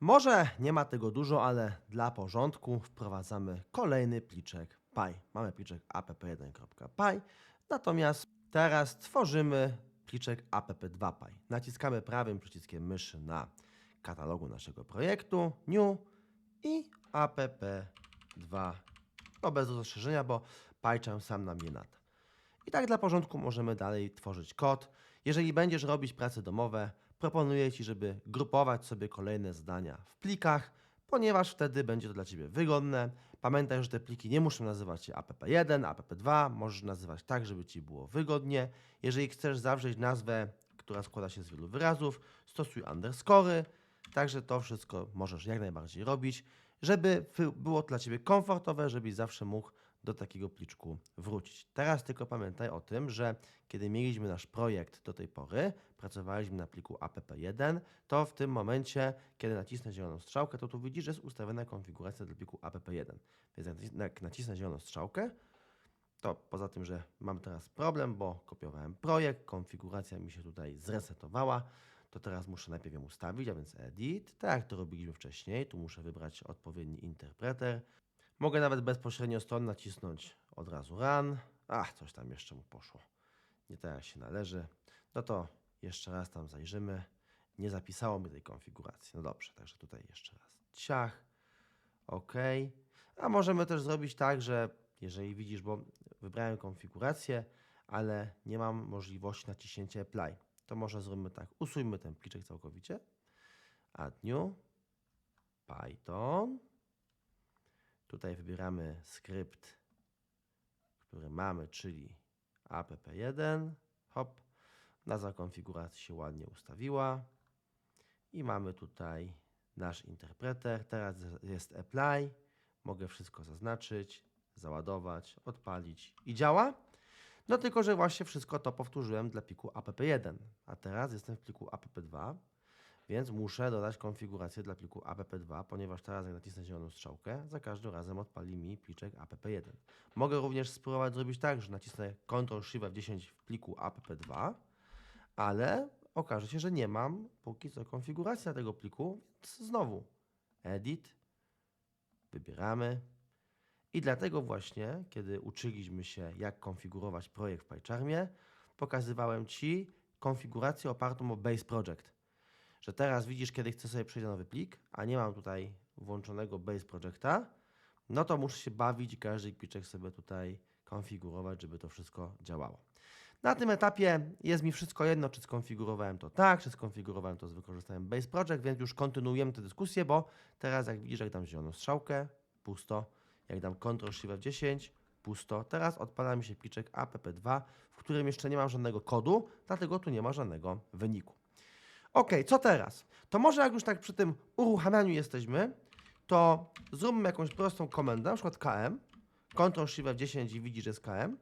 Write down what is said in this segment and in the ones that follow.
Może nie ma tego dużo, ale dla porządku wprowadzamy kolejny pliczek py. Mamy pliczek app1.py, natomiast teraz tworzymy pliczek app2py. Naciskamy prawym przyciskiem myszy na katalogu naszego projektu, new i app2, no bez rozszerzenia, bo PyCharm sam nam nie nada. I tak dla porządku możemy dalej tworzyć kod. Jeżeli będziesz robić prace domowe, proponuję Ci, żeby grupować sobie kolejne zdania w plikach, ponieważ wtedy będzie to dla Ciebie wygodne. Pamiętaj, że te pliki nie muszą nazywać się app1, app2, możesz nazywać tak, żeby Ci było wygodnie. Jeżeli chcesz zawrzeć nazwę, która składa się z wielu wyrazów, stosuj underscory, także to wszystko możesz jak najbardziej robić, żeby było dla Ciebie komfortowe, żebyś zawsze mógł do takiego pliczku wrócić. Teraz tylko pamiętaj o tym, że kiedy mieliśmy nasz projekt do tej pory, pracowaliśmy na pliku app1, to w tym momencie, kiedy nacisnę zieloną strzałkę, to tu widzisz, że jest ustawiona konfiguracja dla pliku app1. Więc jak nacisnę zieloną strzałkę, to poza tym, że mam teraz problem, bo kopiowałem projekt, konfiguracja mi się tutaj zresetowała, to teraz muszę najpierw ją ustawić, a więc edit, tak jak to robiliśmy wcześniej, tu muszę wybrać odpowiedni interpreter. Mogę nawet bezpośrednio stąd nacisnąć od razu run. Ach, coś tam jeszcze mu poszło. Nie tak jak się należy. No to jeszcze raz tam zajrzymy. Nie zapisało mi tej konfiguracji. No dobrze, także tutaj jeszcze raz. Ciach. OK. A możemy też zrobić tak, że jeżeli widzisz, bo wybrałem konfigurację, ale nie mam możliwości naciśnięcia apply, to może zrobimy tak. Usuńmy ten pliczek całkowicie. Add new. Python. Tutaj wybieramy skrypt, który mamy, czyli app1. Hop. Nazwa konfiguracji się ładnie ustawiła. I mamy tutaj nasz interpreter. Teraz jest apply. Mogę wszystko zaznaczyć, załadować, odpalić i działa. No tylko, że właśnie wszystko to powtórzyłem dla pliku app1. A teraz jestem w pliku app2. Więc muszę dodać konfigurację dla pliku app2, ponieważ teraz jak nacisnę zieloną strzałkę, za każdym razem odpali mi pliczek app1. Mogę również spróbować zrobić tak, że nacisnę Ctrl Shift F10 w pliku app2, ale okaże się, że nie mam póki co konfiguracji na tego pliku, więc znowu Edit, wybieramy i dlatego właśnie, kiedy uczyliśmy się jak konfigurować projekt w PyCharmie, pokazywałem Ci konfigurację opartą o Base Project że teraz widzisz, kiedy chcę sobie przejść na nowy plik, a nie mam tutaj włączonego Base Projecta, no to muszę się bawić i każdy pliczek sobie tutaj konfigurować, żeby to wszystko działało. Na tym etapie jest mi wszystko jedno, czy skonfigurowałem to tak, czy skonfigurowałem to z wykorzystaniem Base Project, więc już kontynuujemy tę dyskusję, bo teraz jak widzisz, jak dam zieloną strzałkę, pusto, jak dam Ctrl Shift F10, pusto. Teraz odpala mi się pliczek app2, w którym jeszcze nie mam żadnego kodu, dlatego tu nie ma żadnego wyniku. Ok, co teraz? To może jak już tak przy tym uruchamianiu jesteśmy, to zróbmy jakąś prostą komendę, na przykład KM, Ctrl Shift F10 i widzi, że jest KM.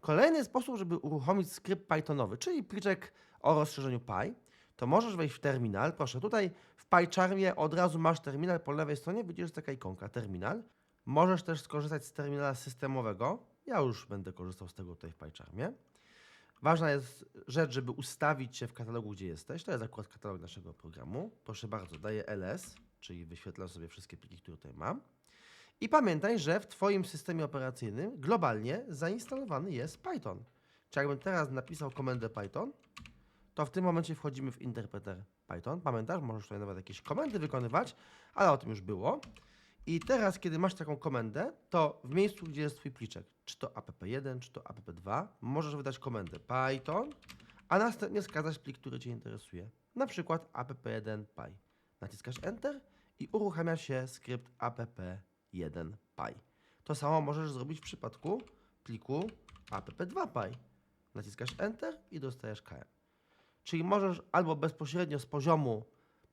Kolejny sposób, żeby uruchomić skrypt Pythonowy, czyli pliczek o rozszerzeniu Py, to możesz wejść w terminal. Proszę, tutaj w PyCharmie od razu masz terminal po lewej stronie, widzisz, taka ikonka, terminal. Możesz też skorzystać z terminala systemowego. Ja już będę korzystał z tego tutaj w PyCharmie. Ważna jest rzecz, żeby ustawić się w katalogu, gdzie jesteś. To jest akurat katalog naszego programu. Proszę bardzo, daję ls, czyli wyświetlam sobie wszystkie pliki, które tutaj mam. I pamiętaj, że w Twoim systemie operacyjnym globalnie zainstalowany jest Python. Czy jakbym teraz napisał komendę Python, to w tym momencie wchodzimy w interpreter Python. Pamiętasz, możesz tutaj nawet jakieś komendy wykonywać, ale o tym już było. I teraz, kiedy masz taką komendę, to w miejscu, gdzie jest Twój pliczek, czy to app1, czy to app2, możesz wydać komendę python, a następnie wskazać plik, który Cię interesuje. Na przykład app1py. Naciskasz Enter i uruchamia się skrypt app1py. To samo możesz zrobić w przypadku pliku app2py. Naciskasz Enter i dostajesz KM. Czyli możesz albo bezpośrednio z poziomu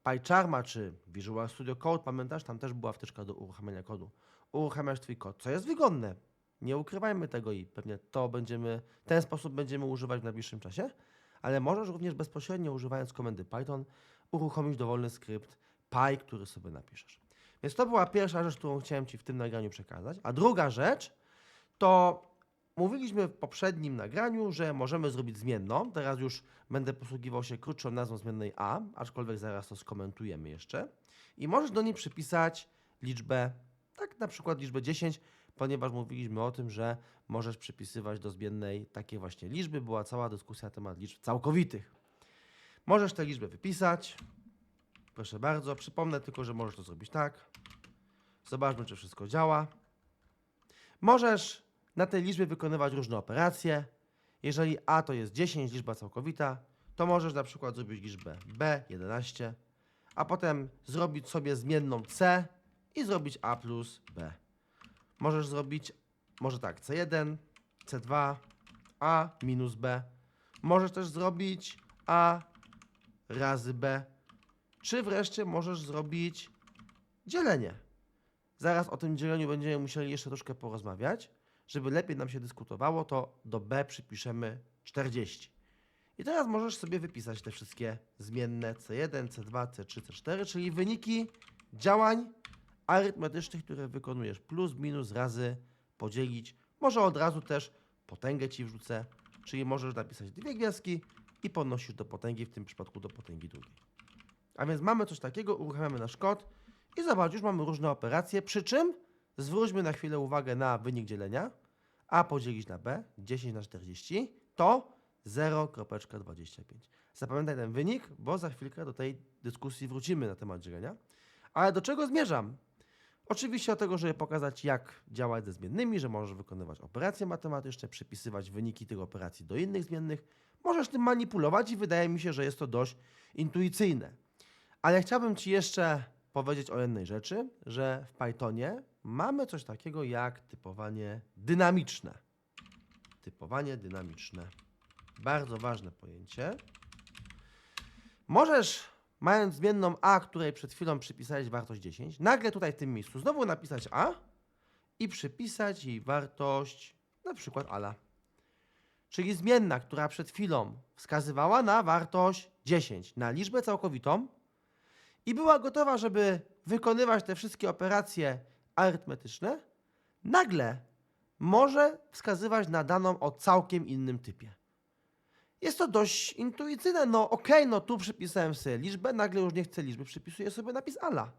PyCharma czy Visual Studio Code, pamiętasz, tam też była wtyczka do uruchamiania kodu. Uruchamiasz twój kod, co jest wygodne. Nie ukrywajmy tego i pewnie to będziemy, ten sposób będziemy używać w najbliższym czasie, ale możesz również bezpośrednio używając komendy Python uruchomić dowolny skrypt Py, który sobie napiszesz. Więc to była pierwsza rzecz, którą chciałem Ci w tym nagraniu przekazać. A druga rzecz to mówiliśmy w poprzednim nagraniu, że możemy zrobić zmienną. Teraz już będę posługiwał się krótszą nazwą zmiennej a, aczkolwiek zaraz to skomentujemy jeszcze. i możesz do niej przypisać liczbę, tak na przykład liczbę 10, ponieważ mówiliśmy o tym, że możesz przypisywać do zmiennej takie właśnie liczby. Była cała dyskusja na temat liczb całkowitych. Możesz tę liczbę wypisać. Proszę bardzo. Przypomnę tylko, że możesz to zrobić tak. Zobaczmy, czy wszystko działa. Możesz na tej liczbie wykonywać różne operacje. Jeżeli A to jest 10, liczba całkowita, to możesz na przykład zrobić liczbę B, 11, a potem zrobić sobie zmienną C i zrobić A plus B. Możesz zrobić, może tak, C1, C2, A minus B. Możesz też zrobić A razy B. Czy wreszcie możesz zrobić dzielenie. Zaraz o tym dzieleniu będziemy musieli jeszcze troszkę porozmawiać. Żeby lepiej nam się dyskutowało, to do B przypiszemy 40. I teraz możesz sobie wypisać te wszystkie zmienne C1, C2, C3, C4, czyli wyniki działań arytmetycznych, które wykonujesz. Plus, minus, razy, podzielić. Może od razu też potęgę ci wrzucę, czyli możesz napisać dwie gwiazdki i podnosisz do potęgi, w tym przypadku do potęgi drugiej. A więc mamy coś takiego, uruchamiamy nasz kod i zobacz, już mamy różne operacje, przy czym zwróćmy na chwilę uwagę na wynik dzielenia. A podzielić na B, 10 na 40, to 0,25. Zapamiętaj ten wynik, bo za chwilkę do tej dyskusji wrócimy na temat dzielenia. Ale do czego zmierzam? Oczywiście do tego, żeby pokazać, jak działać ze zmiennymi, że możesz wykonywać operacje matematyczne, przypisywać wyniki tych operacji do innych zmiennych. Możesz tym manipulować i wydaje mi się, że jest to dość intuicyjne. Ale chciałbym Ci jeszcze powiedzieć o jednej rzeczy, że w Pythonie mamy coś takiego jak typowanie dynamiczne. Typowanie dynamiczne. Bardzo ważne pojęcie. Możesz, mając zmienną a, której przed chwilą przypisałeś wartość 10, nagle tutaj w tym miejscu znowu napisać a i przypisać jej wartość na przykład ala. Czyli zmienna, która przed chwilą wskazywała na wartość 10, na liczbę całkowitą, i była gotowa, żeby wykonywać te wszystkie operacje arytmetyczne, nagle może wskazywać na daną o całkiem innym typie. Jest to dość intuicyjne. No okej, no tu przypisałem sobie liczbę, nagle już nie chcę liczby, przypisuję sobie napis ala.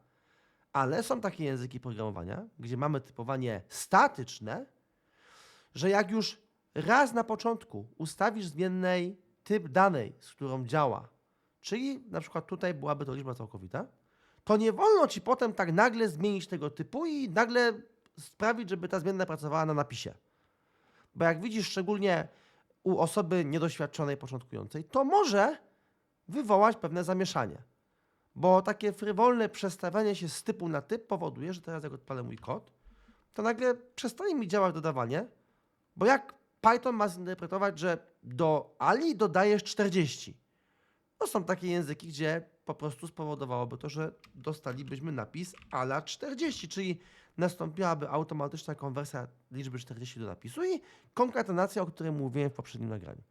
Ale są takie języki programowania, gdzie mamy typowanie statyczne, że jak już raz na początku ustawisz zmiennej typ danej, z którą działa, czyli na przykład tutaj byłaby to liczba całkowita, to nie wolno ci potem tak nagle zmienić tego typu i nagle sprawić, żeby ta zmienna pracowała na napisie. Bo jak widzisz, szczególnie u osoby niedoświadczonej, początkującej, to może wywołać pewne zamieszanie. Bo takie frywolne przestawianie się z typu na typ powoduje, że teraz jak odpalę mój kod, to nagle przestanie mi działać dodawanie, bo jak Python ma zinterpretować, że do Ali dodajesz 40? No są takie języki, gdzie po prostu spowodowałoby to, że dostalibyśmy napis ala 40, czyli nastąpiłaby automatyczna konwersja liczby 40 do napisu i konkatenacja, o której mówiłem w poprzednim nagraniu.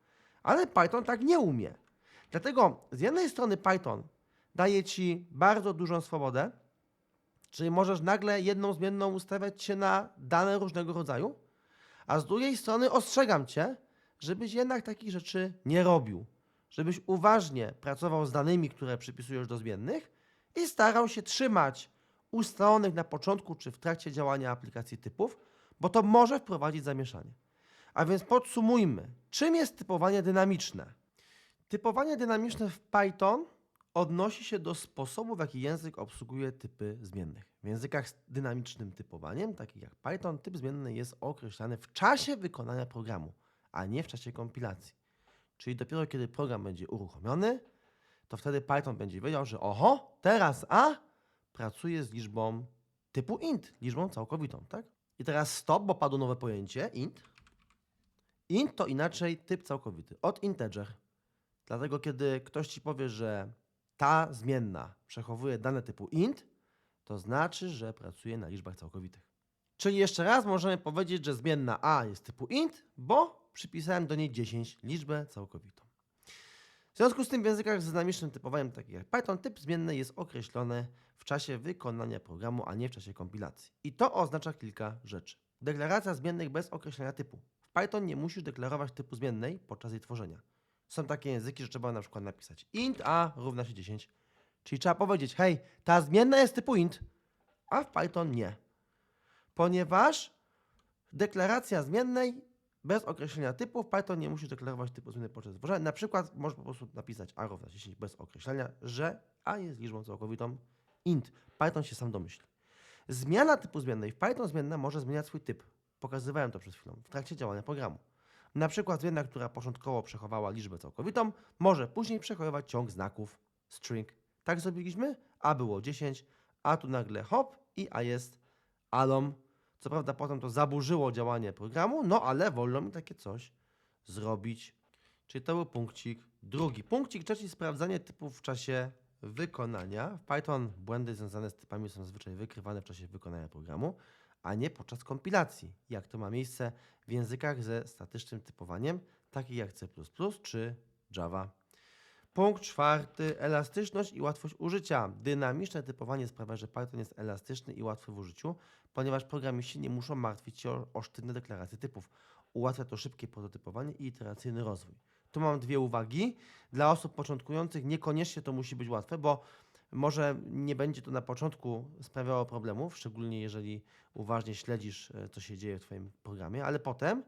Ale Python tak nie umie. Dlatego z jednej strony Python daje ci bardzo dużą swobodę, czyli możesz nagle jedną zmienną ustawiać się na dane różnego rodzaju, a z drugiej strony ostrzegam cię, żebyś jednak takich rzeczy nie robił żebyś uważnie pracował z danymi, które przypisujesz do zmiennych i starał się trzymać ustalonych na początku czy w trakcie działania aplikacji typów, bo to może wprowadzić zamieszanie. A więc podsumujmy, czym jest typowanie dynamiczne? Typowanie dynamiczne w Python odnosi się do sposobu, w jaki język obsługuje typy zmiennych. W językach z dynamicznym typowaniem, takich jak Python, typ zmienny jest określany w czasie wykonania programu, a nie w czasie kompilacji. Czyli dopiero kiedy program będzie uruchomiony, to wtedy Python będzie wiedział, że oho, teraz A pracuje z liczbą typu int, liczbą całkowitą, tak? I teraz stop, bo padło nowe pojęcie, int. Int to inaczej typ całkowity, od integer. Dlatego kiedy ktoś ci powie, że ta zmienna przechowuje dane typu int, to znaczy, że pracuje na liczbach całkowitych. Czyli jeszcze raz możemy powiedzieć, że zmienna a jest typu int, bo przypisałem do niej 10, liczbę całkowitą. W związku z tym w językach z dynamicznym typowaniem, takich jak Python, typ zmienny jest określony w czasie wykonania programu, a nie w czasie kompilacji. I to oznacza kilka rzeczy. Deklaracja zmiennych bez określenia typu. W Python nie musisz deklarować typu zmiennej podczas jej tworzenia. Są takie języki, że trzeba na przykład napisać int a równa się 10, Czyli trzeba powiedzieć, hej, ta zmienna jest typu int, a w Python nie. Ponieważ deklaracja zmiennej bez określenia typu w Python nie musisz deklarować typu zmiennej podczas tworzenia. Na przykład możesz po prostu napisać arrow na 10 bez określenia, że a jest liczbą całkowitą int. Python się sam domyśli. Zmiana typu zmiennej. W Python zmienna może zmieniać swój typ. Pokazywałem to przed chwilą w trakcie działania programu. Na przykład zmienna, która początkowo przechowała liczbę całkowitą, może później przechowywać ciąg znaków string. Tak zrobiliśmy, a było 10, a tu nagle hop i a jest alom. Co prawda potem to zaburzyło działanie programu, no ale wolno mi takie coś zrobić. Czyli to był punkcik drugi. Punkcik trzeci, sprawdzanie typów w czasie wykonania. W Python błędy związane z typami są zazwyczaj wykrywane w czasie wykonania programu, a nie podczas kompilacji, jak to ma miejsce w językach ze statycznym typowaniem, takich jak C++ czy Java. Punkt czwarty, elastyczność i łatwość użycia. Dynamiczne typowanie sprawia, że Python jest elastyczny i łatwy w użyciu, ponieważ programiści nie muszą martwić się o, o sztywne deklaracje typów. Ułatwia to szybkie prototypowanie i iteracyjny rozwój. Tu mam dwie uwagi. Dla osób początkujących niekoniecznie to musi być łatwe, bo może nie będzie to na początku sprawiało problemów, szczególnie jeżeli uważnie śledzisz, e, co się dzieje w Twoim programie, ale potem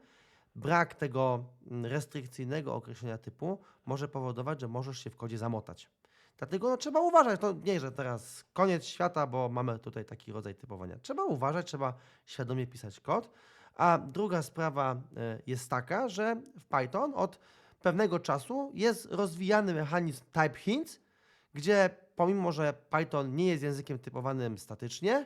brak tego mm, restrykcyjnego określenia typu może powodować, że możesz się w kodzie zamotać. Dlatego no, trzeba uważać. To nie, że teraz koniec świata, bo mamy tutaj taki rodzaj typowania. Trzeba uważać, trzeba świadomie pisać kod. A druga sprawa e, jest taka, że w Python od pewnego czasu jest rozwijany mechanizm type hints, gdzie pomimo, że Python nie jest językiem typowanym statycznie,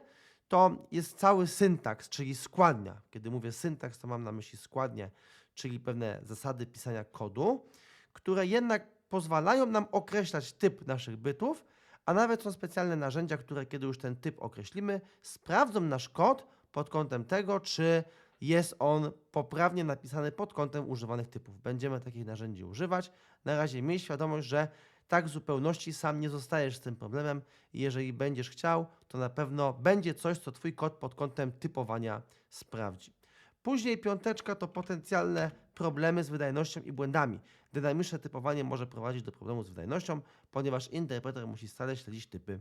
to jest cały syntaks, czyli składnia. Kiedy mówię syntaks, to mam na myśli składnię, czyli pewne zasady pisania kodu, które jednak pozwalają nam określać typ naszych bytów, a nawet są specjalne narzędzia, które kiedy już ten typ określimy, sprawdzą nasz kod pod kątem tego, czy jest on poprawnie napisany pod kątem używanych typów. Będziemy takich narzędzi używać. Na razie miej świadomość, że tak w zupełności sam nie zostajesz z tym problemem jeżeli będziesz chciał, to na pewno będzie coś, co Twój kod pod kątem typowania sprawdzi. Później piąteczka to potencjalne problemy z wydajnością i błędami. Dynamiczne typowanie może prowadzić do problemów z wydajnością, ponieważ interpreter musi stale śledzić typy.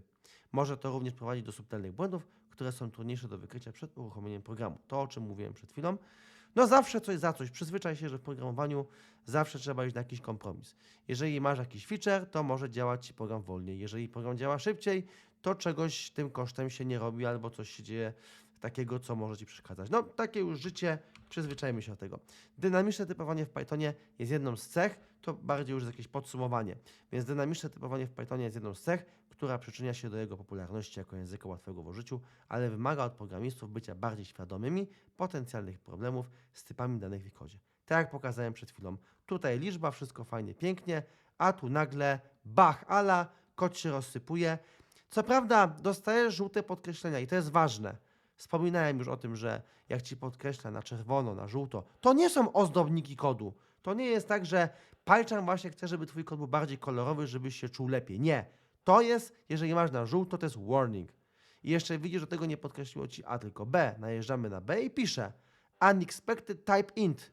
Może to również prowadzić do subtelnych błędów, które są trudniejsze do wykrycia przed uruchomieniem programu. To, o czym mówiłem przed chwilą. No zawsze coś za coś. Przyzwyczaj się, że w programowaniu zawsze trzeba iść na jakiś kompromis. Jeżeli masz jakiś feature, to może działać Ci program wolniej. Jeżeli program działa szybciej, to czegoś tym kosztem się nie robi albo coś się dzieje takiego, co może Ci przeszkadzać. No, takie już życie, przyzwyczajmy się do tego. Dynamiczne typowanie w Pythonie jest jedną z cech, to bardziej już jakieś podsumowanie. Więc dynamiczne typowanie w Pythonie jest jedną z cech, która przyczynia się do jego popularności jako języka łatwego w użyciu, ale wymaga od programistów bycia bardziej świadomymi potencjalnych problemów z typami danych w kodzie. Tak jak pokazałem przed chwilą. Tutaj liczba, wszystko fajnie, pięknie, a tu nagle bach, ala, kod się rozsypuje. Co prawda dostajesz żółte podkreślenia i to jest ważne. Wspominałem już o tym, że jak ci podkreśla na czerwono, na żółto, to nie są ozdobniki kodu. To nie jest tak, że PyCharm właśnie chce, żeby twój kod był bardziej kolorowy, żebyś się czuł lepiej. Nie. To jest, jeżeli masz na żółto, to jest warning. I jeszcze widzisz, że tego nie podkreśliło ci A, tylko B. Najeżdżamy na B i pisze unexpected type int.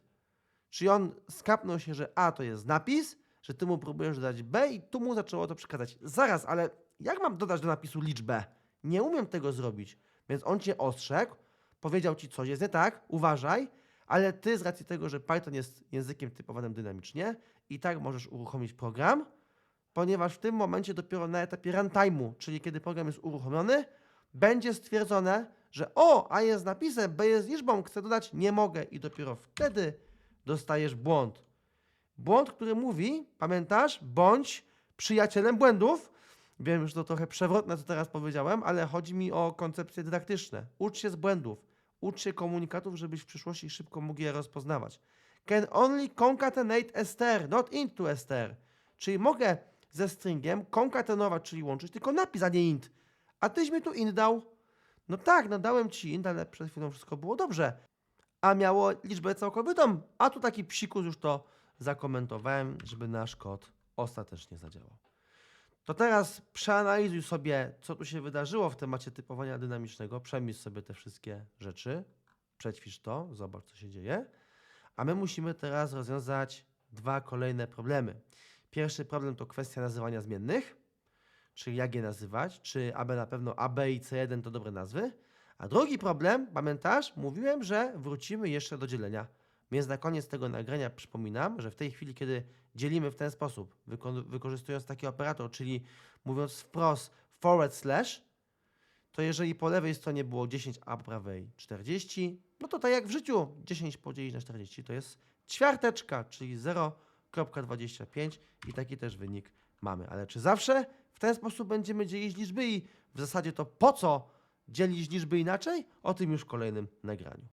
Czyli on skapnął się, że A to jest napis, że ty mu próbujesz dodać B i tu mu zaczęło to przekazać. Zaraz, ale jak mam dodać do napisu liczbę? Nie umiem tego zrobić. Więc on cię ostrzegł, powiedział ci coś jest nie tak, uważaj, ale ty z racji tego, że Python jest językiem typowanym dynamicznie i tak możesz uruchomić program, ponieważ w tym momencie dopiero na etapie runtime'u, czyli kiedy program jest uruchomiony, będzie stwierdzone, że o, A jest napisem, B jest liczbą, chcę dodać, nie mogę i dopiero wtedy dostajesz błąd. Błąd, który mówi, pamiętasz, bądź przyjacielem błędów. Wiem, że to trochę przewrotne, co teraz powiedziałem, ale chodzi mi o koncepcje dydaktyczne. Ucz się z błędów. Ucz się komunikatów, żebyś w przyszłości szybko mógł je rozpoznawać. Can only concatenate str, not into str. Czyli mogę ze stringiem konkatenować, czyli łączyć, tylko napis, a nie int. A tyś mi tu int dał. No tak, no dałem ci int, ale przed chwilą wszystko było dobrze. A miało liczbę całkowitą. A tu taki psikus już to zakomentowałem, żeby nasz kod ostatecznie zadziałał. To teraz przeanalizuj sobie, co tu się wydarzyło w temacie typowania dynamicznego. Przemyśl sobie te wszystkie rzeczy, przećwicz to, zobacz, co się dzieje. A my musimy teraz rozwiązać dwa kolejne problemy. Pierwszy problem to kwestia nazywania zmiennych, czyli jak je nazywać, czy AB na pewno AB i C1 to dobre nazwy. A drugi problem, pamiętasz, mówiłem, że wrócimy jeszcze do dzielenia. Więc na koniec tego nagrania przypominam, że w tej chwili, kiedy dzielimy w ten sposób, wyko- wykorzystując taki operator, czyli mówiąc wprost forward slash, to jeżeli po lewej stronie było 10, a po prawej 40, no to tak jak w życiu 10 podzielić na 40 to jest ćwiarteczka, czyli 0,25 i taki też wynik mamy. Ale czy zawsze w ten sposób będziemy dzielić liczby i w zasadzie to po co dzielić liczby inaczej? O tym już w kolejnym nagraniu.